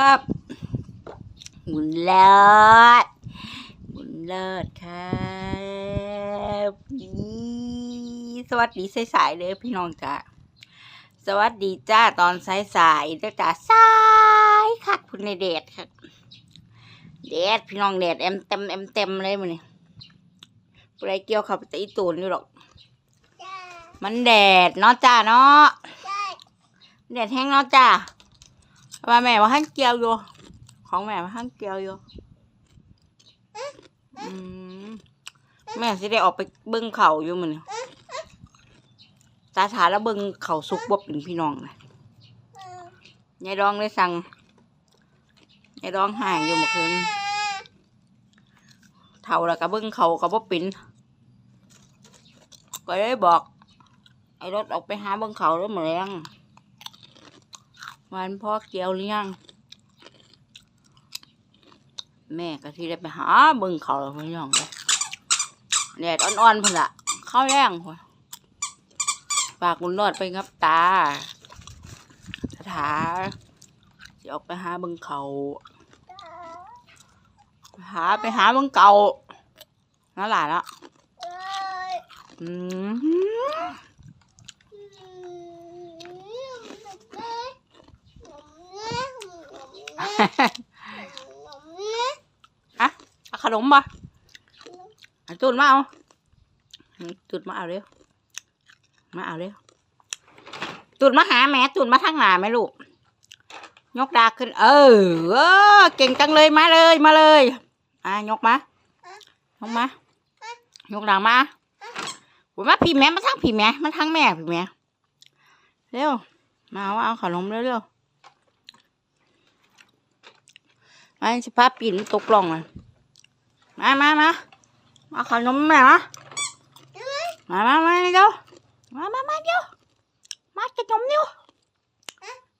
ครับบุญเลิศบุญเลิศครับนี่สวัสดีสายๆเลยพี่น้องจ้าสวัสดีจ้าตอนสายๆเด้อจ้าสายคักคุณในเดดครับเดดพี่น้องเดดเอ็มเต็มเอ็มเต็มเลยมันนี่ผู้ใดเกี่ยวเขาไปตีตูนอยู่หรอก มันแดดเนาะจ้าเนาะแดดแห้งเนาะจ้า ว่าแม่ว่าหั่นเกลียวอยู่ ของแม่ว่าหั่นเกลียวอยู่อืมแม่สิได้ออกไปเบิ้งเข่าอยู่มันนี่ตาถาแล้วเบิ้งเข่าสุกบเป็นพี่น้องนะยายดองเลยสั่งยายดองหายอยู่เมื่อคืนเท่าแล้วก็เบิ้งเข่าก็บ่เป็นก็เลยบอกไอ้รถออกไปหาเบิ้งเขาแล้วมาแรงวันพ่อเกี่ยวหรือยัง แม่ก็ที่ได้ไปหาเบิ้งเขาแล้วพี่น้องเลยแดดอ่อนๆพุ่นละเข้าวแรงพุ่นปากมุนรอดไปงับตาถาจะออกไปหาเบิ้งเขาหาไปหาเบิ้งเก่านั่นแหละเนาะอืม อะเอาขนมบ่จุดมาเอาจุดมาเอาเร็ว มาเอาเร็วจุดมาหาแม่จุดมาทางหน้าแม่ลูก ยกดาขึ้น เออเออเก่งจังเลยมาเลยมาเลย อะยกมายกมายกดามาผมมาพี่แม่มาทางพี่แม่มาทางแม่พี่แม่เร็ว มาเอาเอาขนมเร็วเร็ว มาสิพาปีนตกกล่องเลยมามามามาขนมแม่มามามามาเร็วมามามาเร็วมาขนมเร็ว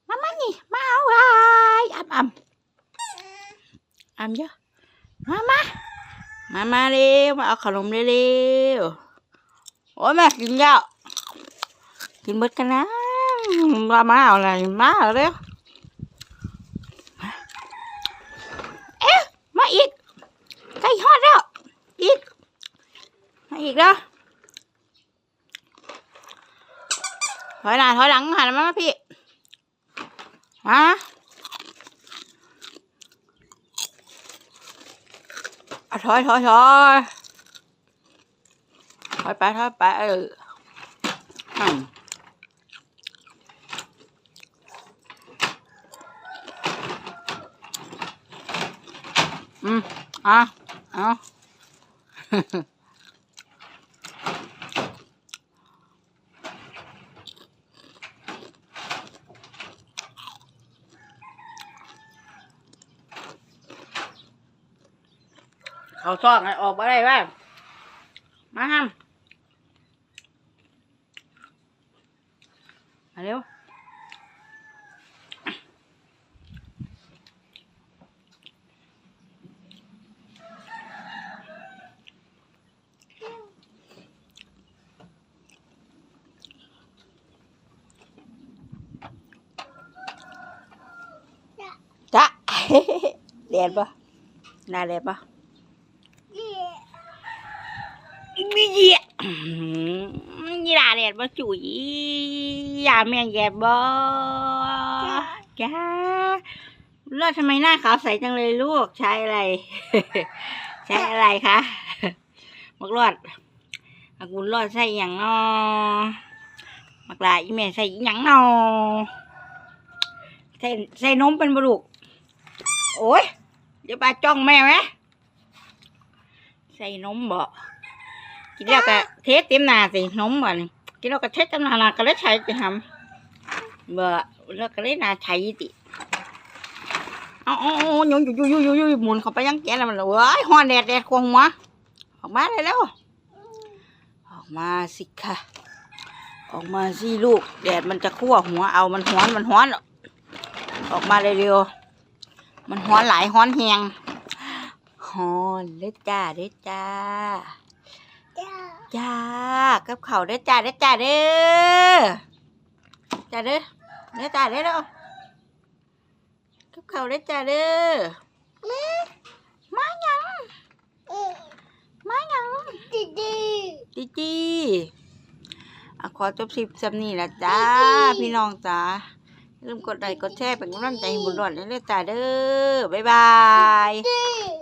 มามานี่มาเอาไว้อ่ำอ่ำอ่ำเยอะมามามามาเร็วมาเอาขนมเร็วโอ้ยแม่กินแล้วกินเบิดกันนะมามาเอาอะไรมาเอาเร็ว มาอีกใกล้ฮอดแล้ว อีก มา อีกแล้วถอยหน้าถอยหลังหันมาพี่มาอะถอยถอยถอยถอยไปถอยไปเอออืมอืมอะเอา เขาซอกให้ออกมาได้บ้ามาห้ามมาเร็วจ้ะเรียนปะน่าเรียนปะ มีเหี้ยยี่ลาเรียนปะจุ๋ยยาแมงแยบบ่จ้าเลือดทำไมหน้าขาวใสจังเลยลูกใช้อะไร ใช้อะไรคะมักรอดมักบุญรอดใส่อย่างนอมักลาอีแม่ใส่อย่างนอใส่ใส่นมเป็นบลูกโอ้ยเดี๋ยวปลาจ้องแม่ไหมใส่นมบ่ กินแล้วก็เทสเต็มหน้าสินมบ่นี่กินแล้วก็เทสเต็มหน้าก็เลยใช้ไปทำเบ่แล้วก็เลยน่าใช้ติเอาเอาเอาโยนอยู่อยู่อยู่อยู่อยู่หมุนเข้าไปยังแกแล้วมันเลยเว้ยฮ้อนแดดแดดควงหัวออกมาเลยแล้วออกมาสิค่ะ ออกมาสิลูก แดดมันจะคั่วหัวเอามันฮ้อนมันฮ้อนออกมาเร็วๆมันฮ้อนหลายฮ้อนแหงฮ้อนเด้อจ้าเด้อจ้า จ้ากับเขาวเด้อจ้าเด้อจ้าเด้อจ้าเด้อเด้อจ้าเด้อเด้อกับข้าวเลยจ้าเด้อมาหยังมาหยังดีดีจีจีอะขอจบคลิปจำนี้ละจ้าพี่น้องจ้าอย่าลืมกดไลค์กดแชร์เป็นกำลังใจให้บุญรอดเลยเด้อจ้าเด้อบ๊ายบายดี